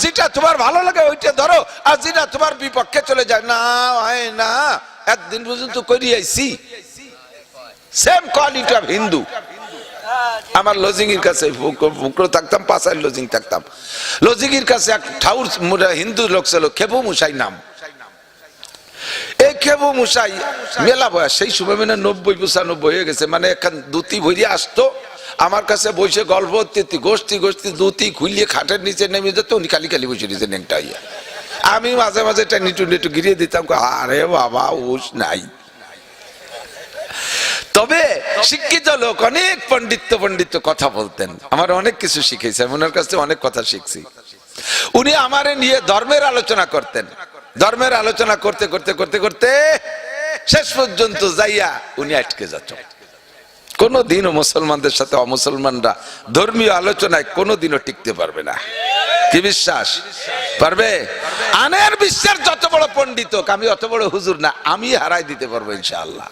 যেটা তোমার ভালো লাগে ওইটা ধরো, আর যেটা তোমার বিপক্ষে চলে যায়, না, হয় না, একদিন পর্যন্ত করি আইছি। সেম কোয়ালিটি অফ হিন্দু আমার লজিং এর কাছে ফুক- ফুকরো থাকতাম পাশার লজিং থাকতাম। লজিং এর কাছে এক ঠাউর হিন্দু লোক ছিল, খেবু মুসাই নাম। এই খেবু মুসাই মেলা বয়স, সেই সময় মানে নব্বই, পঁচানব্বই হয়ে গেছে মানে এখন দুতি ভরিয়া আসতো আমার কাছে বসে গল্প হতে গোষ্ঠী গোষ্ঠী দুতি খুলিয়ে খাটের নিচে নেমে যেত, উনি খালি খালি বসে নিচে নেংটা হইয়া আমি মাঝে মাঝে একটা নিটু নিটু গিরিয়ে দিতাম আরে বাবা উস নাই। তবে শিক্ষিত লোক অনেক পণ্ডিত্য পণ্ডিত্য কথা বলতেন। আমার অনেক কিছু শিখেছে, আমি ওনার কাছ অনেক কথা শিখছি। উনি আমারে নিয়ে ধর্মের আলোচনা করতেন। ধর্মের আলোচনা করতে করতে করতে করতে শেষ পর্যন্ত যাইয়া উনি আটকে যাচ্ছ কোনদিনও মুসলমানদের সাথে অমুসলমানরা ধর্মীয় আলোচনায় কোনোদিনও টিকতে পারবে না। কি বিশ্বাস? পারবে? আনের বিশ্বের যত বড় পণ্ডিত আমি অত বড় হুজুর না, আমি হারাই দিতে পারব ইনশাআল্লাহ।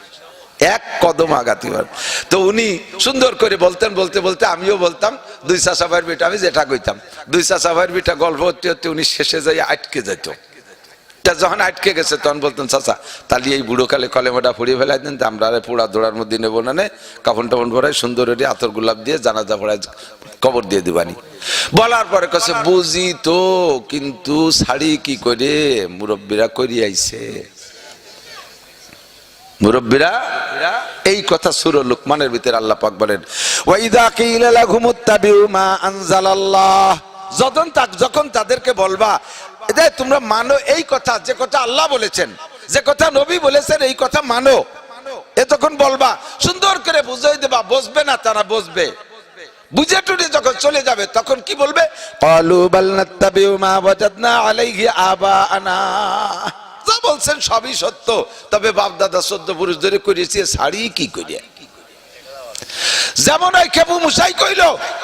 এক কদম আগাতে পারব তো উনি সুন্দর করে বলতেন, বলতে বলতে আমিও বলতাম, দুই চাষাভাইয়ের বিটা, আমি যেটা কইতাম, দুই চাষাভাইয়ের বিটা গল্প হতে হতে উনি শেষে যাই আটকে যেত তা যখন আটকে গেছে, তখন বলতেন, চাচা, তাহলে এই বুড়ো কালে কলেমাটা ফুড়িয়ে ফেলাই দেন আমরা আরে পোড়া দৌড়ার মধ্যে নেব না কাপড় টাপন ভরাই, সুন্দর করে আতর গোলাপ দিয়ে জানাজা ভরাই, কবর দিয়ে দিবানি। বলার পরে কাছে বুঝি তো, কিন্তু শাড়ি কি করে মুরব্বীরা করি আইছে মুরব্বীরা, এই কথা সুর লুকমানের ভিতরে আল্লাহ পাক বলেন ওয়াইদা কিলা লাহুমুত্তাবিউ মা আনজালাল্লাহ। যখন যখন তাদেরকে বলবা এদে তোমরা মানো এই কথা, যে কথা আল্লাহ বলেছেন। যে কথা নবী বলেছেন, এই কথা মানো। এ তখন বলবা, সুন্দর করে বুঝাই দেবা, বসবে না তারা বসবে। বুঝে টুটে যখন চলে যাবে, তখন কি বলবে? মা যা বলছেন সবই সত্য, তবে বাপ দাদা সদ্য পুরুষ ধরে করিয়েছে, শাড়ি কি করিয়া? যেমন ওই খেপু মুসাই কইল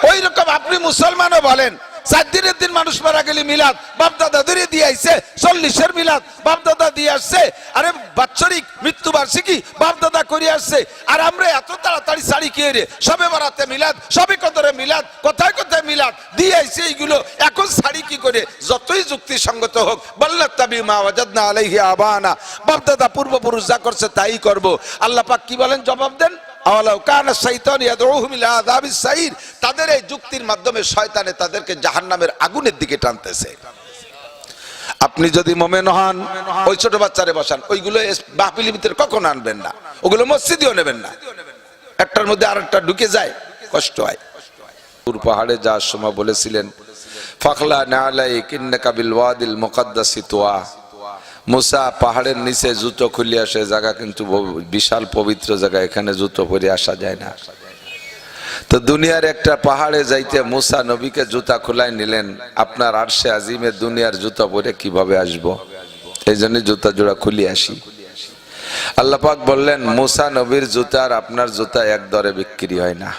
ওই রকম আপনি মুসলমানও বলেন চার দিনের দিন মানুষ মারা গেলে মিলাদ। বাপ দাদা ধরে দিয়ে আইছে, চল্লিশের মিলাদ। বাপ দাদা দিয়ে আসছে, আরে বাৎসরিক মৃত্যু বার্ষিকী বাপ দাদা করে আসছে। আর আমরা এত তাড়াতাড়ি শাড়ি কে রে, সবে বারাতে মিলাদ, সবে কদরে মিলাদ, কোথায় কোথায় মিলাদ? দিয়ে আইছে এইগুলো। এখন শাড়ি কি করে? যতই যুক্তিসঙ্গত হোক বল্লা তাবি মা ওয়াজাদনা আলাইহি আবানা। বাপ দাদা পূর্বপুরুষ যা করছে তাই করব। আল্লাহ পাক কি বলেন? জবাব দেন। তাদের এই যুক্তির মাধ্যমে শয়তানে তাদেরকে জাহান্নামের আগুনের দিকে টানতেছে। আপনি যদি মোমেন হন, ওই ছোট বাচ্চারে বসান, ওইগুলো মাহফিলের ভিতরে কখন আনবেন না। ওগুলো মসজিদেও নেবেন না। একটার মধ্যে আর একটা ঢুকে যায়, কষ্ট হয়। পাহাড়ে যাওয়ার সময় বলেছিলেন, ফাখলা নালাই কিন্নাকা বিল ওয়াদিল মুকাদ্দাসি তোয়া। মুসা পাহাড়ের নিচে জুতো খুলে আসে জায়গা কিন্তু বিশাল পবিত্র জায়গা, এখানে জুতো পরে আসা যায় না। তো দুনিয়ার একটা পাহাড়ে যাইতে মুসা নবীকে জুতা খোলাই নিলেন, আপনার আরশে আজিমে দুনিয়ার জুতা পরে কীভাবে আসব? এই জন্য জুতা জোড়া খুলে আসি। আল্লাহ পাক বললেন, মুসা নবীর জুতা আর আপনার জুতা এক দরে বিক্রি হয় না।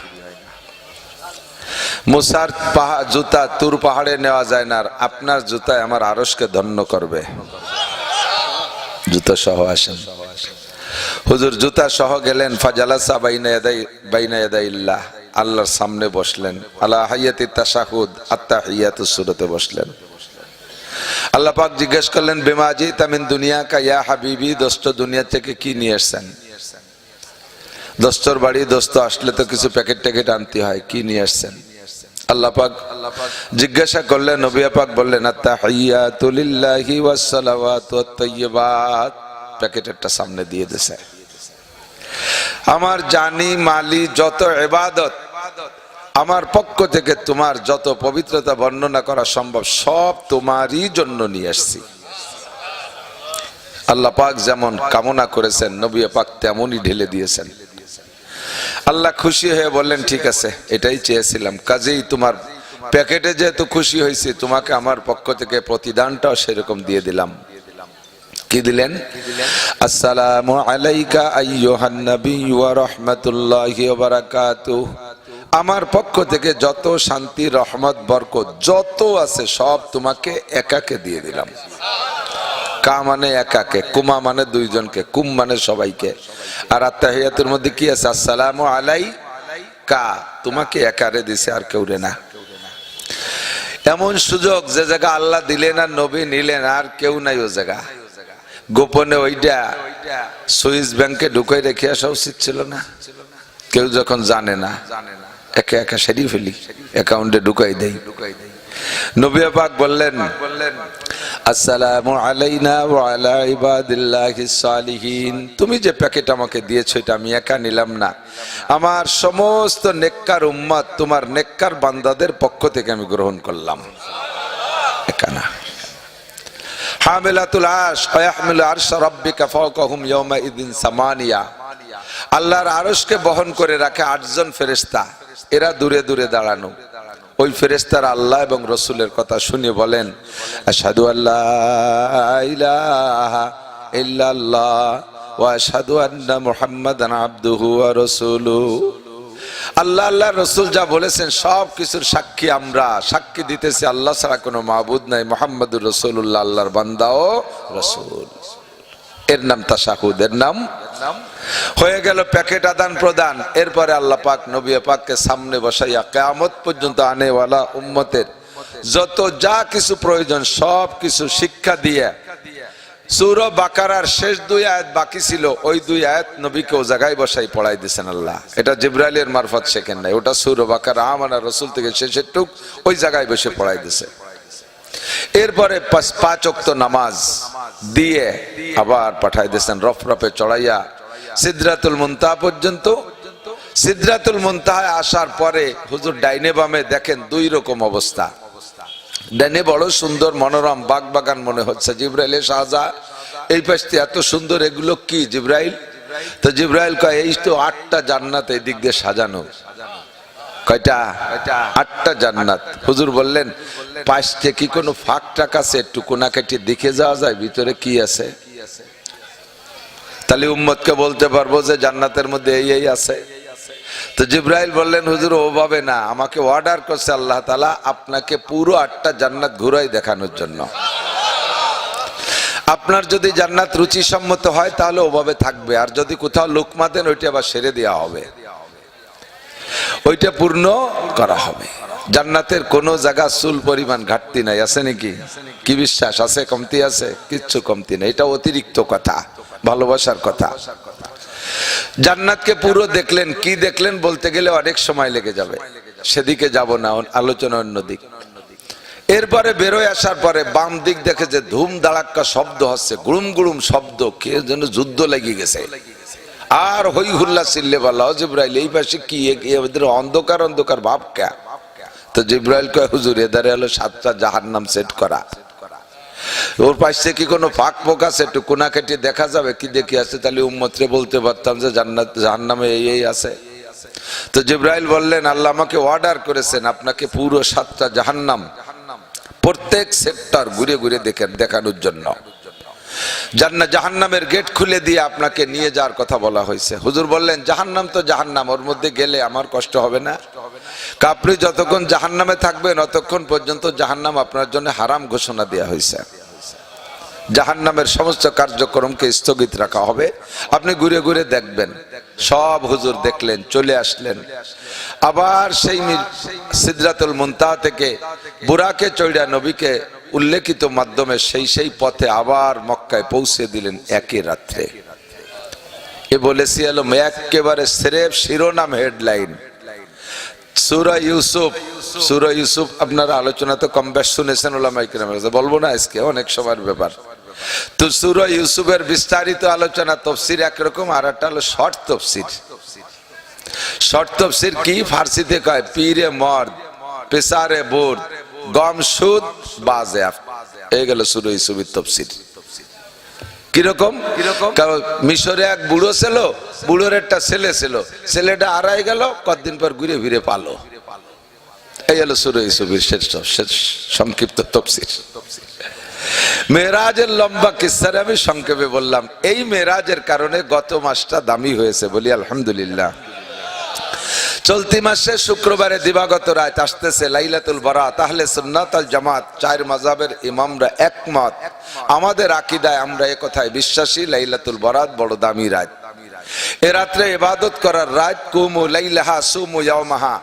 মুসার পাহা- জুতা তুর পাহাড়ে নেওয়া যায় না আপনার জুতায় আমার আরসকে ধন্য করবে। জুতা সহ আসেন। হুজুর, জুতা সহ গেলেন, ফাজালাসা বাইনা ইয়াদাই, বাইনা ইয়াদাইল্লাহ আল্লাহর সামনে বসলেন। আল্লাহ হাইয়াতি তাশাহুদ আত্তাহিয়াতু সুরতে বসলেন। আল্লাহ পাক জিজ্ঞেস করলেন বেমাজি তামিন দুনিয়া কা ইয়া হাবিবি, দোস্ত, দুনিয়া থেকে কি নিয়ে এসেছেন দোস্তর বাড়ি, দোস্ত, আসলে তো কিছু প্যাকেট ট্যাকেট আনতে হয়, কি নিয়ে আসছেন? আল্লাহ পাক জিজ্ঞাসা করলেন নবিয়া পাক বললেন, আত্তাহিয়াতু লিল্লাহি ওয়াস সালাওয়াতু ওয়াত প্যাকেটেরটা সামনে দিয়ে দিয়েছে আমার জানি, মালি, যত ইবাদত, আমার পক্ষ থেকে তোমার যত পবিত্রতা বর্ণনা করা সম্ভব, সব তোমারই জন্য নিয়ে আসছি। আল্লাহ পাক যেমন কামনা করেছেন, নবী পাক তেমনই ঢেলে দিয়েছেন। আল্লাহ খুশি হয়ে বললেন, ঠিক আছে, এটাই চেয়েছিলাম। কাজেই তোমার প্যাকেটে যেহেতু খুশি হয়েছে, তোমাকে আমার পক্ষ থেকে প্রতিদানটাও সেরকম দিয়ে দিলাম। কি দিলেন? আসসালামু আলাইকা আইয়ুহান নবী ওয়া রাহমাতুল্লাহি ওয়া আমার পক্ষ থেকে যত শান্তি, রহমত, বরকত যত আছে সব তোমাকে একাকে দিয়ে দিলাম। কা মানে একাকে, কুমা মানে দুইজনকে, কুম মানে সবাইকে। আর আত্মাহিয়াতের মধ্যে কি আছে? আসসালামু আলাই কা তোমাকে একারে দিছে, আর কেউ রে না। এমন সুযোগ যে জায়গা আল্লাহ দিলেন আর নবী নিলেন, আর কেউ নাই ও জায়গা। গোপনে ওইটা সুইস ব্যাংকে ঢুকাই রেখে আসা উচিত ছিল না। কেউ যখন জানে না, একে একা সেরি ফেলি, অ্যাকাউন্টে ঢুকাই দেই। নবী পাক বললেন, আসসালামু আলাইনা ওয়া আলা ইবাদিল্লাহিস সালিহিন। তুমি যে প্যাকেট আমাকে দিয়েছ, এটা আমি একা নিলাম না। আমার সমস্ত নেককার উম্মত তোমার নেককার বান্দাদের পক্ষ থেকে আমি গ্রহণ করলাম। একা না। হামিলাতুল আরশ ওয়াহমিলু আরশ রাব্বিকা ফাওকাহুম ইয়াওমা ইদিন সামানিয়া। আল্লাহর আরশকে বহন করে রাখে আটজন ফেরেশতা। এরা দূরে দূরে দাঁড়ানো। ওই ফেরেশতারা আল্লাহ এবং রসুলের কথা শুনে বলেন সাধু আল্লাহ ইল্লাল্লাহ ওয়া আশহাদু আন্না মুহাম্মাদান আবদুহু ওয়া রাসূলুহু। আল্লাহ আল্লাহ, রসুল যা বলেছেন সব কিছুর সাক্ষী আমরা। সাক্ষী দিতেছি আল্লাহ ছাড়া কোনো মাহবুদ নাই, মোহাম্মদুর রসুল্লাহ আল্লাহর বান্দা ও রসুল। এর নাম তাসাহুদ, এর নাম? হয়ে গেল প্যাকেট আদান প্রদান। এরপরে আল্লাহ পাক নবী পাককে সামনে বসাইয়া কেয়ামত পর্যন্ত আনেওয়ালা উম্মতের যত যা কিছু প্রয়োজন, সব কিছু শিক্ষা দিয়ে সুর বাকারার শেষ দুই আয়াত বাকি ছিল, ওই দুই আয়াত নবীকে ও জায়গায় বসাই পড়াই দিয়েছেন আল্লাহ। এটা জিব্রাইলের মারফত শেখেন নাই, ওটা সুর বাকার আমানা রসুল থেকে শেষের টুক ওই জায়গায় বসে পড়াই দিছে এরপরে পাঁচ- অক্ত নামাজ দিয়ে আবার পাঠাই দিয়েছেন, রফ রফে চড়াইয়া সিদ্রাতুল মুনতাহা পর্যন্ত। সিদ্রাতুল মুনতাহায় আসার পরে হুজুর ডাইনে বামে দেখেন দুই রকম অবস্থা। ডাইনে বড় সুন্দর মনোরম বাগ বাগান মনে হচ্ছে, জিব্রাইল শাহজা এই পাশটি এত সুন্দর, এগুলো কি জিব্রাইল? তো জিব্রাইল কয়, এই তো আটটা জান্নাত এই দিক দিয়ে সাজানো। কয়টা? আটটা জান্নাত। হুজুর বললেন, পাশে কি কোনো ফাঁক টাক আছে? একটু কোনাকাটি দেখে যাওয়া যায়, ভিতরে কি আছে? তাহলে উম্মতকে বলতে পারব যে জান্নাতের মধ্যে এই এই আছে। তো জিব্রাইল বললেন, হুজুর, ওভাবে না, আমাকে অর্ডার করছে আল্লাহ তালা আপনাকে পুরো আটটা জান্নাত ঘুরাই দেখানোর জন্য। আপনার যদি জান্নাত রুচিসম্মত হয়, তাহলে ওভাবে থাকবে। আর যদি কোথাও লোকমা দেন ওইটা আবার সেরে দেওয়া হবে। ওইটা পূর্ণ করা হবে। জান্নাতের কোন জায়গা চুল পরিমাণ ঘাটতি নাই, আছে নাকি? কি বিশ্বাস? আছে, কমতি আছে? কিচ্ছু কমতি নেই। এটা অতিরিক্ত কথা, ভালোবাসার কথা। জান্নাতকে পুরো দেখলেন, কি দেখলেন বলতে গেলে অনেক সময় লেগে যাবে। সেদিকে যাব না, আলোচনা অন্যদিক এরপরে বেরোয় আসার পরে বাম দিক দেখে যে ধুম দাঁড়াক্কা শব্দ হচ্ছে গুড়ুম গুড়ুম শব্দ, কে যেন যুদ্ধ লেগে গেছে। আর হই হুল্লা চিল্লে বলা জিব্রাইল, এই পাশে কি? এদের অন্ধকার অন্ধকার ভাব কে? তো জিব্রাইল কয়, হুজুর এদারে হলো সাতটা জাহার নাম সেট করা। ওর পাশে কি কোনো ফাঁক পোক আছে? একটু কোনাকাটি দেখা যাবে, কি দেখি আছে? তাহলে উম্মতরে বলতে পারতাম যে জান্নাত জাহান্নামে এই এই আছে। তো জিব্রাইল বললেন, আল্লাহ আমাকে অর্ডার করেছেন আপনাকে পুরো সাতটা জাহান্নাম প্রত্যেক সেক্টর ঘুরে ঘুরে দেখেন দেখানোর জন্য। জান্নাত জাহান্নামের গেট খুলে দিয়ে আপনাকে নিয়ে যাওয়ার কথা বলা হয়েছে। হুজুর বললেন, জাহান্নাম তো জাহান্নাম, ওর মধ্যে গেলে আমার কষ্ট হবে না। কা আপনি যতক্ষণ জাহান্নামে থাকবেন ততক্ষণ পর্যন্ত জাহান্নাম আপনার জন্য হারাম ঘোষণা দেওয়া হয়েছে। জাহান্নামের সমস্ত কার্যক্রমকে স্থগিত রাখা হবে। আপনি ঘুরে ঘুরে দেখবেন। সব হুজুর দেখলেন, চলে আসলেন। আবার সেই সিদরাতুল মুনতাহা থেকে বুরাকে চৈড়া নবীকে উল্লেখিত মাধ্যমে সেই সেই পথে আবার মক্কায় পৌঁছে দিলেন একই রাত্রে। এ বলেছি এলো একেবারে সেরেফ শিরোনাম হেডলাইন। সুরা ইউসুফ সুরা ইউসুফ, আপনারা আলোচনা তো কম বেশ শুনেছেন ওলামাই বলব না আজকে, অনেক সময়ের ব্যাপার। তো সুরা ইউসুফের বিস্তারিত আলোচনা, তফসির একরকম, আর একটা হলো শর্ট তফসির। শর্ট তফসির কি? ফার্সিতে কয়, পীরে মর্দ পেসারে বোর্ড গম সুদ বাজে এই গেল সুরা ইউসুফের তফসির কীরকম? কারণ মিশরে এক বুড়ো ছিল বুড়োর একটা ছেলে ছিল। ছেলেটা হারাই গেল কতদিন পর ঘুরে ফিরে পালো। এই হলো সুর ইসুফির শেষ শেষ সংক্ষিপ্ত তফসির মেয়েরাজের লম্বা কিস্সারে আমি সংক্ষেপে বললাম এই মেয়েরাজের কারণে গত মাসটা দামি হয়েছে বলি আলহামদুলিল্লাহ। চলতি মাসে শুক্রবারে দিবাগত রাত আসতেছে লাইলাতুল বারা। তাহলে সুন্নাত আল জামাত চার মাজাবের ইমামরা একমত। আমাদের আকিদায় আমরা কথায় বিশ্বাসী, লাইলাতুল বরাত বড় দামি রাত। এ রাত্রে ইবাদত করার রাত, কুমু লাইলাহা সুমু ইয়াওমাহা।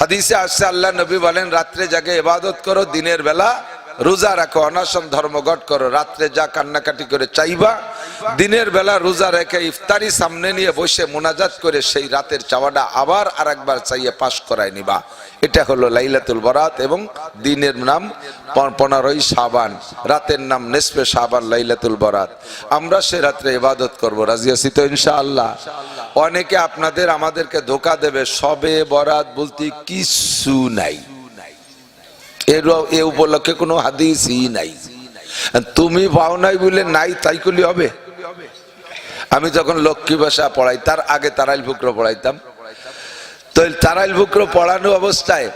হাদিসে আসছে, আল্লাহ নবী বলেন, রাত্রে জাগে ইবাদত করো, দিনের বেলা রোজা রাখো, অনাসন ধর্মঘট করো, রাত্রে যা কান্নাকাটি করে চাইবা, দিনের বেলা রোজা রেখে ইফতারি সামনে নিয়ে বসে মোনাজাত করে সেই রাতের চাওয়াটা আবার আর একবার চাইয়ে পাশ করায় নিবা। এটা হলো লাইলাতুল বরাত এবং দিনের নাম পনেরোই সাবান রাতের নাম নেসপে সাবান লাইলাতুল বরাত। আমরা সে রাত্রে ইবাদত করব, রাজি আছি তো ইনশাআল্লাহ? অনেকে আপনাদের আমাদেরকে ধোকা দেবে, সবে বরাত বলতে কিছু নাই। এর এ উপলক্ষে কোনো হাদিসই নাই। তুমি পাও নাই বলে নাই, তাই করলে হবে? আমি যখন লক্ষ্মী ভাষা পড়াই, তার আগে তারাইল ফুকর পড়াইতাম। তো তারাইল ফুকর পড়ানো অবস্থায়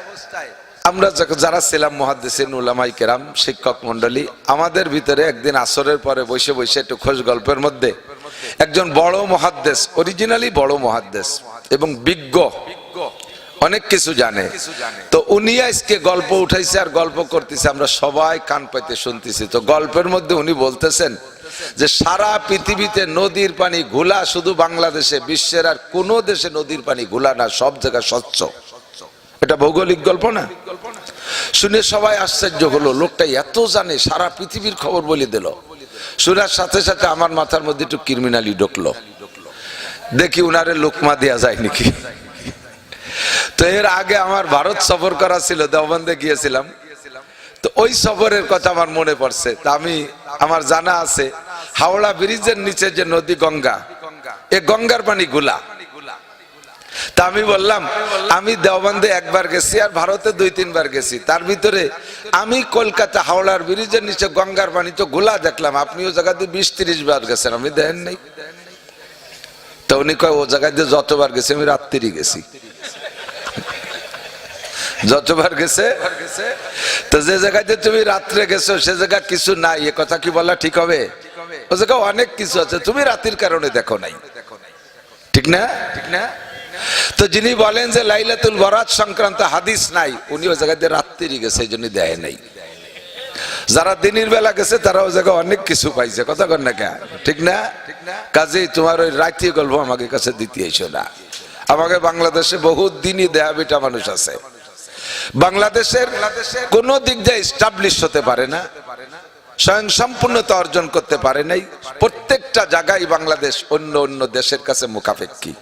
আমরা যারা ছিলাম মহাদেশে নুলামাই কেরাম, শিক্ষক মন্ডলী আমাদের ভিতরে একদিন আসরের পরে বসে বসে একটু খোঁজ গল্পের মধ্যে একজন বড় মহাদ্দেশ অরিজিনালি বড় মহাদ্দেশ এবং বিজ্ঞ অনেক কিছু জানে। তো উনি আজকে গল্প উঠাইছে আর গল্প করতেছে আমরা সবাই কান পাইতে শুনতেছি। তো গল্পের মধ্যে উনি বলতেছেন যে সারা পৃথিবীতে নদীর পানি ঘোলা শুধু বাংলাদেশে বিশ্বের আর কোন দেশে নদীর পানি ঘোলা না সব জায়গায় স্বচ্ছ। এটা ভৌগোলিক গল্প না? শুনে সবাই আশ্চর্য হলো লোকটা এত জানে সারা পৃথিবীর খবর বলে দিল। শোনার সাথে সাথে আমার মাথার মধ্যে একটু ক্রিমিনালি ঢুকলো। দেখি উনারে লোকমা দেয়া যায় নাকি? তো এর আগে আমার ভারত সফর করা ছিল, দেওবন্দে গিয়েছিলাম। তো ওই সফরের কথা আমার মনে পড়ছে। তা আমি, আমার জানা আছে, হাওড়া ব্রিজের নিচে যে নদী গঙ্গা, এ গঙ্গার পানি গুলা। তা আমি বললাম, আমি দেওবন্দে একবার গেছি আর ভারতে দুই, তিনবার গেছি। তার ভিতরে আমি কলকাতা হাওড়ার ব্রিজের নিচে গঙ্গার পানি তো গোলা দেখলাম। আপনি ও জায়গাতে বিশ, তিরিশ বার গেছেন, আমি দেখেন নাই। তো উনি কয়, ও জায়গায় দিয়ে যতবার গেছি, আমি রাত্রি গেছি। যতবার গেছে তো যে জায়গাতে তুমি রাত্রে গেছো সে জায়গা কিছু নাই। এ কথা কি বলা ঠিক হবে? ও জায়গা অনেক কিছু আছে তুমি রাতের কারণে দেখো নাই। ঠিক না? ঠিক না? তো যিনি বলেন যে লাইলাতুল বরাত সংক্রান্ত হাদিস নাই উনি ওই জায়গাতে রাত্রি গেছে এই জন্য দেয় নাই। যারা দিনের বেলা গেছে তারা ওই জায়গায় অনেক কিছু পাইছে কথা কর না কেন? ঠিক না? কাজেই তোমার ওই রাত্রি গল্প আমাকে কাছে দিতে এসো না। আমাকে বাংলাদেশে বহুত দিনই দেয়া বেটা মানুষ আছে। বাংলাদেশের কোন দিক দিয়ে স্টাবলিশ হতে পারে না স্বয়ং সম্পূর্ণতা অর্জন করতে পারে নাই, প্রত্যেকটা জায়গায় বাংলাদেশ অন্য অন্য দেশের কাছে মুখাপেক্ষী।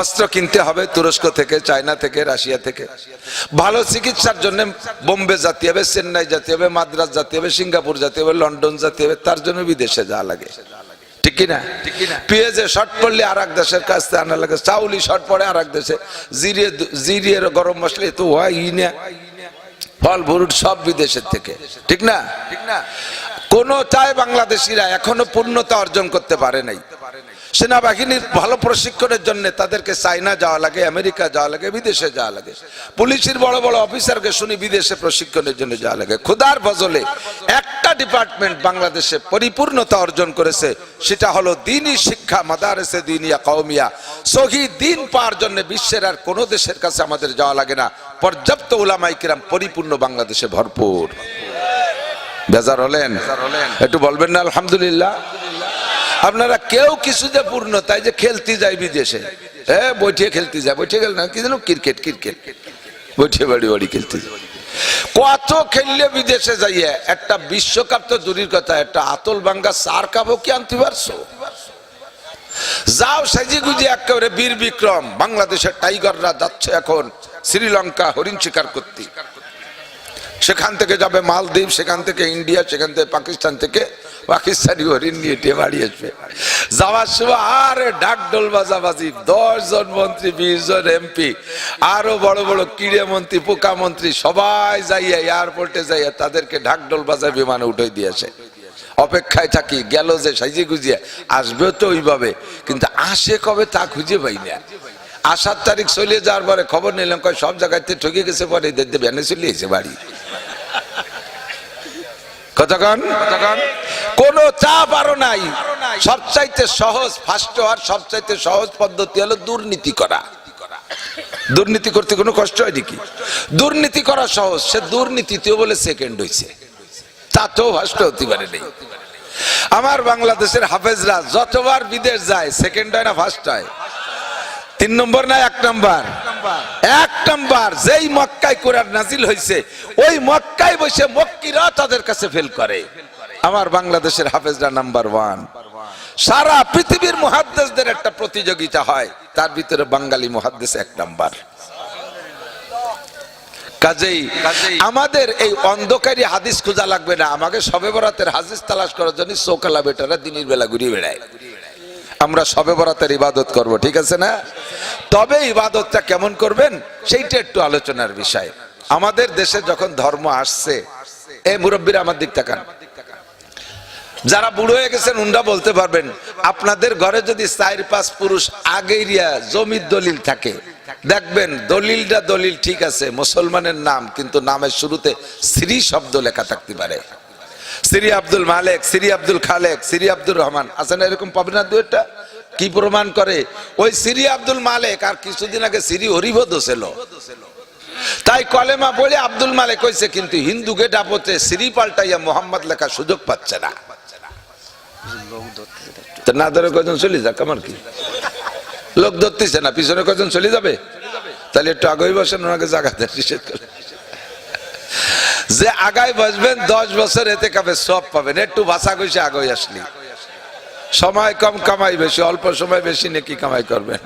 অস্ত্র কিনতে হবে তুরস্ক থেকে, চায়না থেকে, রাশিয়া থেকে। ভালো চিকিৎসার জন্য বোম্বে যেতে হবে, চেন্নাই যেতে হবে, মাদ্রাস যেতে হবে, সিঙ্গাপুর যেতে হবে, লন্ডন যেতে হবে, তার জন্য বিদেশে যাওয়া লাগে। ঠিক কিনা? পেঁয়াজে শর্ট পড়লে আর এক দেশের কাছ থেকে আনা লাগে। চাউলি শর্ট পড়ে আর এক দেশে জিরিয়ে জিরিয়ে গরম মশলা তো হয় না। ফল ফ্রুট সব বিদেশের থেকে। ঠিক না? ঠিক না? কোনটাই বাংলাদেশিরা এখনও পূর্ণতা অর্জন করতে পারে নাই। সেনাবাহিনীর ভালো প্রশিক্ষণের জন্য তাদেরকে চাইনা যাওয়া লাগে আমেরিকা যাওয়া লাগে বিদেশে যাওয়া লাগে। পুলিশের বড় বড় অফিসারকে শুনি বিদেশে প্রশিক্ষণের জন্য যাওয়া লাগে। খুদার বজলে একটা ডিপার্টমেন্ট বাংলাদেশে পরিপূর্ণতা অর্জন করেছে সেটা হলো দিনই শিক্ষা মাদারেসে দিনিয়া কৌমিয়া সহি দিন পাওয়ার জন্য বিশ্বের আর কোনো দেশের কাছে আমাদের যাওয়া লাগে না। পর্যাপ্ত ওলামাই কিরাম পরিপূর্ণ বাংলাদেশে ভরপুর। বেজার হলেন। একটু বলবেন না আলহামদুলিল্লাহ? আপনারা কেউ কিছু যে পূর্ণ, তাই যে খেলতে যায় বিদেশে। হ্যাঁ বৈঠে খেলতে যায়। বৈঠে খেল না, কি জানো ক্রিকেট ক্রিকেট। বৈঠে বাড়ি বাড়ি খেলতে যায়। কত খেললে বিদেশে যাইয়ে? একটা বিশ্বকাপ তো দূরের কথা, একটা আতল বাঙ্গা চার কাপও কি আনতে পারছ? যাও সাজি গুজি একেবারে বীর বিক্রম, বাংলাদেশের টাইগাররা যাচ্ছে এখন শ্রীলঙ্কা হরিণ শিকার করতে। সেখান থেকে যাবে মালদ্বীপ, সেখান থেকে ইন্ডিয়া, সেখান থেকে পাকিস্তান থেকে পাকিস্তানি হরিণ নিয়ে বাড়ি আসবে। যাওয়ার সময় আর ডাক ডোল বাজাবাজি দশ জন মন্ত্রী বিশ জন এমপি, আরও বড় বড় ক্রীড়া মন্ত্রী, পোকা মন্ত্রী, সবাই যাইয়া এয়ারপোর্টে যাইয়া তাদেরকে ঢাকডোল বাজায় বিমানে উঠে দিয়েছে অপেক্ষায় থাকি, গেল যে সাইজে গুজিয়ে আসবে তো ওইভাবে, কিন্তু আসে কবে তা খুঁজে পাই না। আসার তারিখ চলে যাওয়ার পরে খবর নিলাম, কয় সব জায়গাতে ঠকে গেছে পরে দেখতে ভ্যানে চলে এসে বাড়ি। কতক্ষণ কোন। চাপ আরও নাই। সবচাইতে সহজ ফার্স্ট হওয়ার সবচাইতে সহজ পদ্ধতি হলো দুর্নীতি করা। দুর্নীতি করতে কোনো কষ্ট হয় নাকি? দুর্নীতি করা সহজ সে দুর্নীতিতেও বলে সেকেন্ড হয়েছে তাতেও ফার্স্ট হতে পারে নেই। আমার বাংলাদেশের হাফেজরা যতবার বিদেশ যায় সেকেন্ড হয় না ফার্স্ট হয়। তিন নম্বর না এক নম্বর? এক নাম্বার যেই মক্কায় কোরআন নাজিল হয়েছে ওই মক্কায় বসে মক্কিরা তাদের কাছে ফেল করে। আমার বাংলাদেশের হাফেজরা নাম্বার ওয়ান সারা পৃথিবীর মুহাদ্দেসদের একটা প্রতিযোগিতা হয় তার ভিতরে বাঙালি মুহাদ্দেস এক নাম্বার কাজেই আমাদের এই অন্ধকারী হাদিস খোঁজা লাগবে না আমাকে সবে বরাতের হাদিস তালাশ করার জন্য চৌকালা বেটারা দিনের বেলা ঘুরিয়ে বেড়ায়। আমরা সবে বরাতের ইবাদত করব, ঠিক আছে না? তবে ইবাদতটা কেমন করবেন? সেইটা একটু আলোচনার বিষয়। আমাদের দেশে যখন ধর্ম আসছে, এ মুরব্বীরা আমার দিক তাকান। যারা বুড়ো হয়ে গেছেন, উনরা বলতে পারবেন, আপনাদের ঘরে যদি চার, পাঁচ পুরুষ আগেরিয়া জমির দলিল থাকে, দেখবেন দলিলটা দলিল ঠিক আছে, মুসলমানের নাম, কিন্তু নামের শুরুতে শ্রী শব্দ লেখা থাকতে পারে। শ্রী আব্দুল মালেক শ্রী আব্দুল খালেক শ্রী আব্দুর রহমান। আছে না এরকম? পাবেন না দুইটা কি প্রমাণ করে? ওই শ্রী আব্দুল মালেক আর কিছুদিন আগে শ্রী হরিবোধ ছিল। তাই কলেমা বলে আব্দুল মালেক হয়েছে কিন্তু হিন্দু হিন্দুকে ডাপতে শ্রী পাল্টাইয়া মোহাম্মদ লেখা সুযোগ পাচ্ছে না। না ধরে কজন চলে যাক আমার কি? লোক ধরতেছে না, পিছনে কজন চলে যাবে? তাহলে একটু আগে বসেন, ওনাকে জাগাতে নিষেধ করে যে আগায় বসবেন, দশ বছর এতে কাপে সব পাবেন। একটু ভাষা কইসে আগে আসলি। সময় কম কামাই বেশি, অল্প সময় বেশি নাকি কামাই করবেন।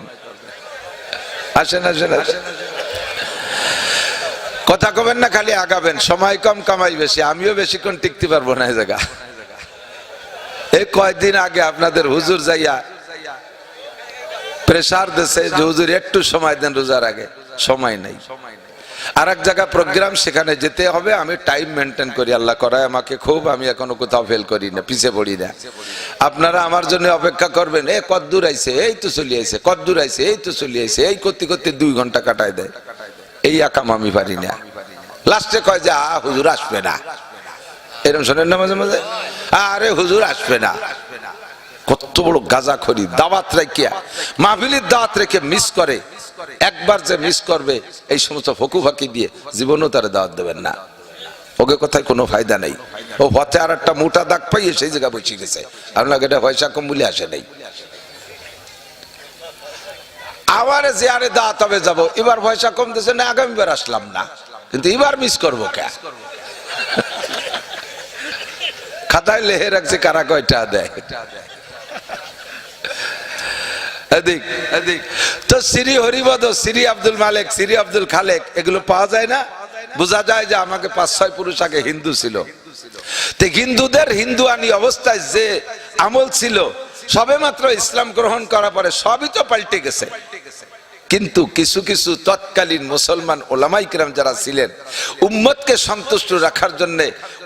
আসেন আসেন আসেন। কথা কবেন না, খালি আগাবেন। সময় কম কামাই বেশি, আমিও বেশিক্ষণ টিকতে পারব না এই জায়গা। এই কয়েকদিন আগে আপনাদের হুজুর যাইয়া প্রেসার দেশে যে হুজুর একটু সময় দেন রোজার আগে। সময় নেই। আর এক জায়গা প্রোগ্রাম সেখানে যেতে হবে, আমি টাইম মেনটেন করি। আল্লাহ করায় আমাকে খুব, আমি এখনও কোথাও ফেল করি না, পিছে পড়ি না। আপনারা আমার জন্য অপেক্ষা করবেন, এ কদ্দূর আইছে? এই তো চলি আইছে কদ্দূর আইছে? এই তো চলি আইছে, এই করতে করতে দুই ঘণ্টা কাটায় দেয়। এই আকাম আমি পারি না। লাস্টে কয় যে আ হুজুর আসবে না। এরকম শোনেন না মাঝে মাঝে? আরে, হুজুর আসবে না। কত বড় গাজা খরি দাওয়াত রেখে, মাহফিলির দাওয়াত রেখে মিস করে। একবার যে মিস করবে, এই সমস্ত ফকু ফাঁকি দিয়ে জীবনও তারা দাওয়াত দেবেন না। ওকে কথায় কোনো ফায়দা নেই। ও পথে আর একটা মোটা দাগ পাইয়ে সেই জায়গা বসে গেছে। আপনাকে এটা পয়সা কম বলে আসে নাই। আবার যে আরে দাওয়াত হবে যাব, এবার পয়সা কম দিয়েছে না, আগামীবার আসলাম না। কিন্তু এবার মিস করব কে? খাতায় লেহে রাখছে কারা কয়টা দেয়? এদিক এদিক। তো শ্রী হরিবদ শ্রী আব্দুল মালিক শ্রী আব্দুল খালেক, এগুলো পাওয়া যায় না? বোঝা যায় যে আমাকে পাঁচ, ছয় পুরুষ আগে হিন্দু ছিল। হিন্দুদের হিন্দু আনি অবস্থায় যে আমল ছিল সবে মাত্র ইসলাম গ্রহণ করার পরে সবই তো পাল্টে গেছে। কিন্তু কিছু কিছু তৎকালীন মুসলমান ওলামাই কিরাম যারা ছিলেন, উম্মতকে সন্তুষ্ট রাখার জন্য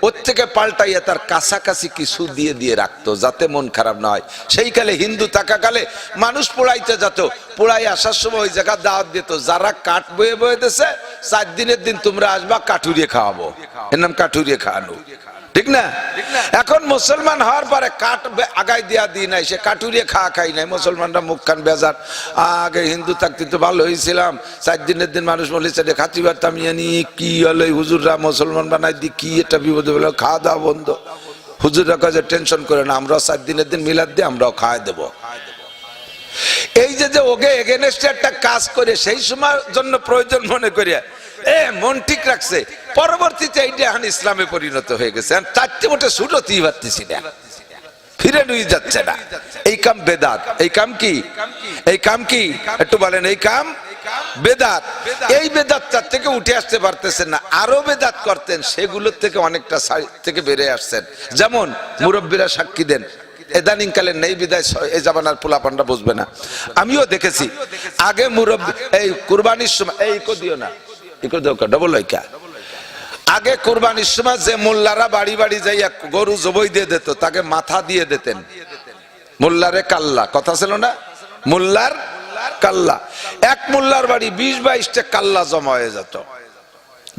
ওর থেকে পাল্টাইয়া তার কাছাকাছি কিছু দিয়ে দিয়ে রাখতো, যাতে মন খারাপ না হয়। সেই কালে হিন্দু থাকাকালে মানুষ পোড়াইতে যেত পোড়াই আসার সময় ওই জায়গা দাওয়াত দিত, যারা কাঠ বয়ে বয়ে দিছে, চার দিনের দিন তোমরা আসবা কাঠুরিয়ে খাওয়াবো। এর নাম কাঠুরিয়ে খাওয়ানো। ঠিক না? এখন মুসলমান হওয়ার পরে কাঠ আগাই দিয়া দিই নাই সে কাটুরিয়ে খাওয়া খাই নাই। মুসলমানরা মুখ খান বেজার। আগে হিন্দু থাকতে তো ভালো হয়েছিলাম চার দিনের দিন মানুষ বলেছে রে খাতি পারতাম জানি কি হলো? হুজুররা মুসলমান বানাই দি কি এটা বিপদ হলো খাওয়া দাওয়া বন্ধ। হুজুররা কাজে টেনশন করে না আমরাও চার দিনের দিন মিলাদ দিয়ে আমরাও খাওয়াই দেবো। এই যে যে ওকে এগেনস্টে একটা কাজ করে সেই সময়ের জন্য প্রয়োজন মনে করিয়া মন ঠিক রাখছে। পরবর্তীতে এইটা এখন ইসলামে পরিণত হয়ে গেছে। এখন চারটে মোটে ছুটোতেই পারতেছি না। ফিরে নুই যাচ্ছে না। এই কাম বেদাত। এই কাম কি? এই কাম কি? একটু বলেন, এই কাম বেদাত। এই বেদাতটার থেকে উঠে আসতে পারতেছেন না। আরও বেদাত করতেন, সেগুলোর থেকে অনেকটা থেকে বেড়ে আসছেন। যেমন মুরব্বীরা সাক্ষী দেন এদানিং কালে নেই বিদায় এই জামানার পোলাপানরা বুঝবে না। আমিও দেখেছি। আগে মুরব্বী, এই কুরবানির সময়, এই কো দিও না। ডবল ঐকা আগে কোরবানির সময় যে মোল্লারা বাড়ি বাড়ি যাইয়া গরু জবই দিয়ে দিত, তাকে মাথা দিয়ে দিতেন। মোল্লারে কাল্লা, কথা ছিল না? মোল্লার কাল্লা। এক মোল্লার বাড়ি বিশ বাইশটা কাল্লা জমা হয়ে যেত।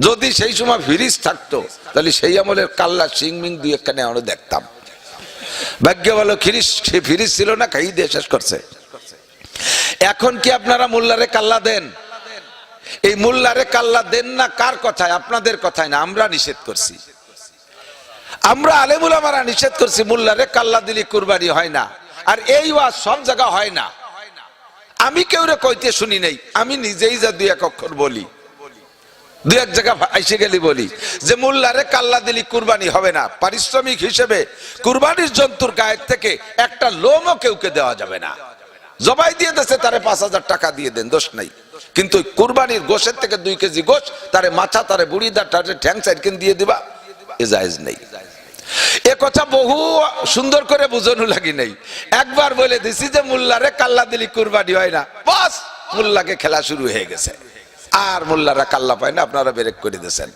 যদি সেই সময় ফিরিস থাকতো, তাহলে সেই আমলের কাল্লা সিংমিং দুই একখানে আমরা দেখতাম। ভাগ্য ভালো খিরিস সে ফিরিস ছিল না খাই দিয়ে শেষ করছে। এখন কি আপনারা মোল্লারে কাল্লা দেন? এই মোল্লারে কাল্লা দেন না, কার কথায়? আপনাদের কথায় না, আমরা নিষেধ করছি। আমরা আলেমুল আমারা নিষেধ করছি, মোল্লারে কাল্লা দিলি কুরবানি হয় না। আর এই ওয়াজ সব জায়গা হয় না। আমি কেউরে কইতে শুনি নাই, আমি নিজেই যা দুই এক অক্ষর বলি। দুই এক জায়গা এসে গেলি বলি, যে মোল্লারে কাল্লা দিলি কুরবানি হবে না। পারিশ্রমিক হিসেবে কুরবানির জন্তুর গায়ের থেকে একটা লোমও কেউকে দেওয়া যাবে না। জবাই দিয়ে দেশে তারে পাঁচ হাজার টাকা দিয়ে দেন, দোষ নাই। কিন্তু ওই কুরবানির গোশের থেকে দুই কেজি গোশ, তারে মাথা, তারে বুড়ি দা তারে ঠ্যাং সাইডকেন দিয়ে দিবা, এ জায়েজ নেই। এ কথা বহু সুন্দর করে বুঝানো লাগি নাই। একবার বলে দিছি যে, মোল্লারে কাল্লা দিলি কুরবানি হয় না। বাস, মোল্লাকে খেলা শুরু হয়ে গেছে। আর মোল্লারা কাল্লা পায় না, আপনারা বেরেক করে দিয়েছেন।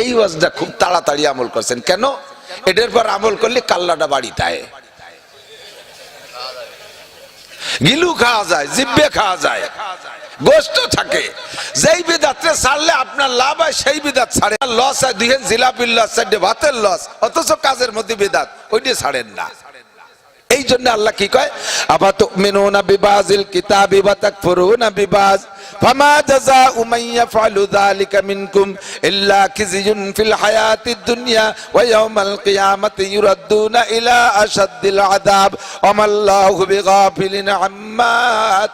এই ওয়াজটা খুব তাড়াতাড়ি আমল করছেন। কেন? এটার পর আমল করলে কাল্লাটা বাড়িতে আয় গিলু খাওয়া যায়, জিব্বে খাওয়া যায়। গোস্ত থাকে। যেই বিদাতে ছাড়লে আপনার লাভ হয়, সেই বিদাত ছাড়ে। লস হয় দুই জিলাপির লস চারটে ভাতের লস অথচ কাজের মধ্যে বিদাত, ওইটি ছাড়েন না। এই জন্য আল্লাহ কি কয় আবা তুমিনুনা বিবাজিল কিতাবি ওয়া তাকফুরুনা বিবাজ ফামা জাযাউ মান ইয়াফআলু যালিকা মিনকুম ইল্লা খিজিয়ুন ফিল হায়াতিদ দুনিয়া ওয়া ইয়াউমাল কিয়ামাতি ইউরাদ্দুনা ইলা আশাদ্দিল আযাব ওয়া মাল্লাহু বিগাফিলিন আম্মা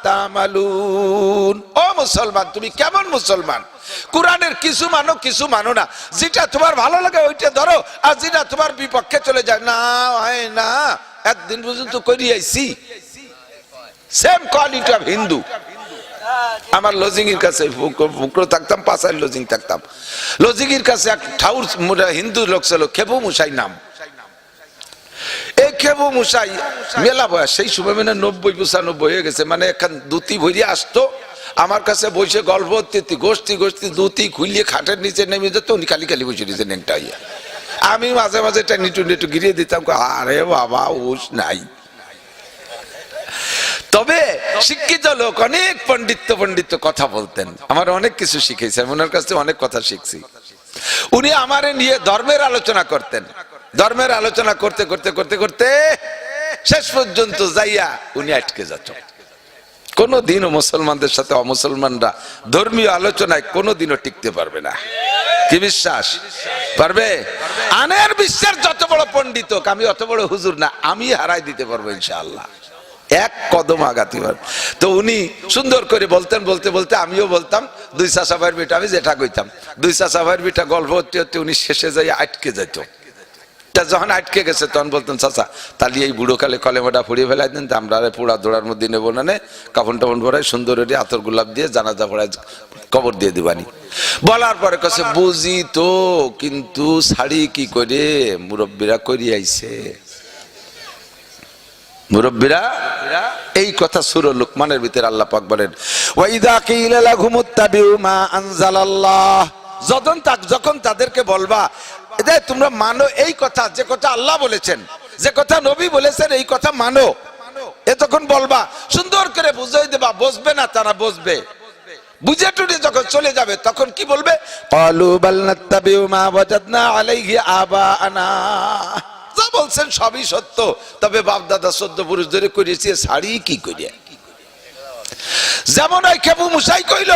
তা'মালুন ও মুসলমান? তুমি কেমন মুসলমান? কোরআনের কিছু মানো কিছু মানো না। যেটা তোমার ভালো লাগে, ওইটা ধরো। আর যেটা তোমার বিপক্ষে চলে যায়, না, হয় না। একদিন পর্যন্ত করি আইছি। সেম কোয়ালিটি অফ হিন্দু আমার লজিং এর কাছে ফুকরো থাকতাম, পাশার লজিং থাকতাম। লজিং এর কাছে এক ঠাউর হিন্দু লোক ছিল, খেবু মুসাই নাম। এই খেবু মুসাই, মেলা বয়স, সেই সময় মানে নব্বই, পঁচানব্বই হয়ে গেছে। মানে এখন দুতি ভরিয়া আসতো। আমার কাছে বসে গল্প হতে গোষ্ঠী গোষ্ঠী দুতি খুলিয়ে খাটের নিচে নেমে যেত, উনি খালি খালি বসে নিচে নেংটা হইয়া আমি মাঝে মাঝে একটা নিটু নিটু গিরিয়ে দিতাম আরে বাবা উস নাই। তবে শিক্ষিত লোক, অনেক পণ্ডিত্য পণ্ডিত্য কথা বলতেন। আমার অনেক কিছু শিখেছে আমি ওনার কাছ থেকে অনেক কথা শিখছি। উনি আমারে নিয়ে ধর্মের আলোচনা করতেন। ধর্মের আলোচনা করতে করতে করতে করতে শেষ পর্যন্ত যাইয়া উনি আটকে যাচ্ছ কোনদিনও মুসলমানদের সাথে অমুসলমানরা ধর্মীয় আলোচনায় কোনোদিনও টিকতে পারবে না। কি বিশ্বাস? পারবে? আনের বিশ্বের যত বড় পণ্ডিত হোক, আমি অত বড় হুজুর না আমি হারাই দিতে পারব ইনশাআল্লাহ। এক কদম আগাতে পারব তো উনি সুন্দর করে বলতেন বলতে বলতে আমিও বলতাম দুই চাষা ভাইয়ের বেটা আমি যেটা কইতাম দুই চাষা ভাইয়ের বেটা গল্প হতে হতে উনি শেষে যাই আটকে যেত তা যখন আটকে গেছে তখন বলতেন চাচা তাহলে এই বুড়ো কালে কলেমাটা ফুড়িয়ে ফেলাই দেন তা আমরা আর পোড়া দোড়ার মধ্যে নেব না নে। কাপড় টাপন ভরাই সুন্দর করে আতর গোলাপ দিয়ে জানাজা ভরাই কবর দিয়ে দিবানি। বলার পরে কাছে বুঝি তো কিন্তু শাড়ি কি করে মুরব্বীরা করি আইছে? মুরব্বীরা এই কথা সুর লুকমানের ভিতরে আল্লাহ পাক বলেন ওয়াইদা কিলা লাহুমুত্তাবিউ মা আনজালাল্লাহ। যখন যখন তাদেরকে বলবা তোমরা মানো এই কথা, যে কথা আল্লাহ বলেছেন। যে কথা নবী বলেছেন, এই কথা মানো। এ তখন বলবা, সুন্দর করে বুঝাই দেবা, বসবে না তারা বসবে। বুঝে টুটে যখন চলে যাবে, তখন কি বলবে? বলছেন সবই সত্য, তবে বাপ দাদা সদ্য পুরুষ ধরে করেছি এ শাড়ি কি করিয়া? যেমন ওই খেবু মুসাই কইল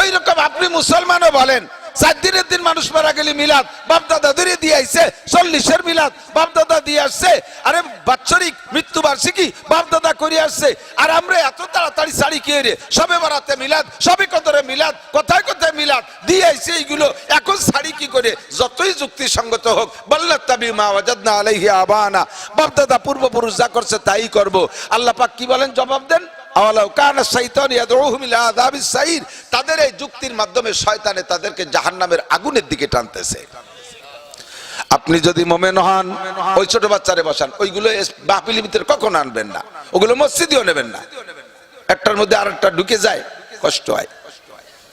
ওই রকম আপনি মুসলমানও বলেন চার দিনের দিন মানুষ মারা গেলে মিলাদ। বাপ দাদা ধরে দিয়ে আইছে, চল্লিশের মিলাদ। বাপ দাদা দিয়ে আসছে, আরে বাৎসরিক মৃত্যুবার্ষিকী বাপ দাদা করে আসছে। আর আমরা এত তাড়াতাড়ি শাড়ি কে রে, সবে বারাতে মিলাদ, সবে কতরে মিলাদ, কোথায় কোথায় মিলাদ? দিয়ে আইছে এইগুলো। এখন শাড়ি কি করে? যতই যুক্তিসঙ্গত হোক, বল্লাত তাবি মা ওয়াজাদনা আলাইহি আবানা। বাপ দাদা পূর্বপুরুষ যা করছে তাই করব। আল্লাহ পাক কি বলেন? জবাব দেন, আওয়ালাউ কানা শাইতান ইয়াদউহুম ইলা আযাবিস সাইর। তাদের এই যুক্তির মাধ্যমে শয়তানে তাদেরকে জাহান্নামের আগুনের দিকে টানতেছে। আপনি যদি মোমেন হন, ওই ছোট বাচ্চারে বসান, ওইগুলো বাপিলি ভিতরে কখন আনবেন না। ওগুলো মসজিদেও নেবেন না। একটার মধ্যে আর একটা ঢুকে যায়, কষ্ট হয়।